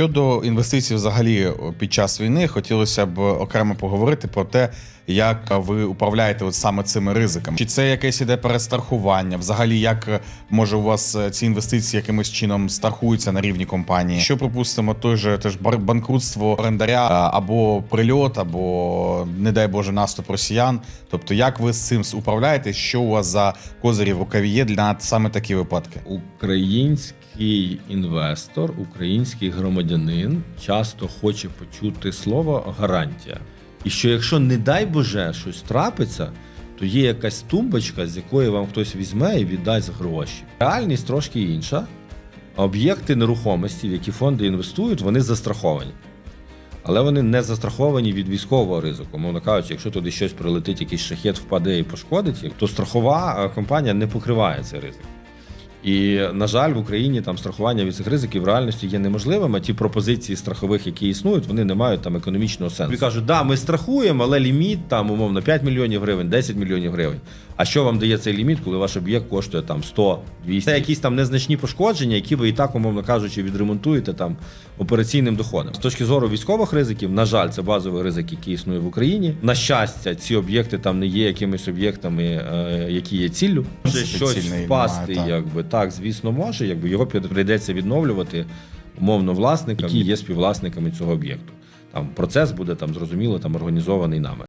Щодо інвестицій, взагалі під час війни, хотілося б окремо поговорити про те, як ви управляєте от саме цими ризиками. Чи це якесь іде перестрахування? Взагалі, як е, може у вас е, ці інвестиції якимось чином страхуються на рівні компанії? Що припустимо, той же теж банкрутство орендаря або прильот, або не дай Боже наступ росіян. Тобто, як ви з цим управляєте? Що у вас за козирі в рукаві є для саме такі випадки? Український інвестор, український громадянин часто хоче почути слово гарантія. І що якщо, не дай Боже, щось трапиться, то є якась тумбочка, з якої вам хтось візьме і віддасть гроші. Реальність трошки інша. Об'єкти нерухомості, в які фонди інвестують, вони застраховані. Але вони не застраховані від військового ризику. Мовно кажучи, якщо туди щось прилетить, якийсь шахет впаде і пошкодить, то страхова компанія не покриває цей ризик. І, на жаль, в Україні там страхування від цих ризиків в реальності є неможливим. А ті пропозиції страхових, які існують, вони не мають там економічного сенсу. Тобі кажуть, да, ми страхуємо, але ліміт там умовно 5 мільйонів гривень, 10 мільйонів гривень. А що вам дає цей ліміт, коли ваш об'єкт коштує там 100, 200? Це якісь там незначні пошкодження, які ви і так, умовно кажучи, відремонтуєте там операційним доходом. З точки зору військових ризиків, на жаль, це базовий ризик, який існує в Україні. На щастя, ці об'єкти там не є якимись об'єктами, е, які є ціллю. Може щось впасти, немає, якби так, звісно, може, якби його прийдеться відновлювати умовно власникам, які є співвласниками цього об'єкту. Там процес буде там зрозуміло там організований нами.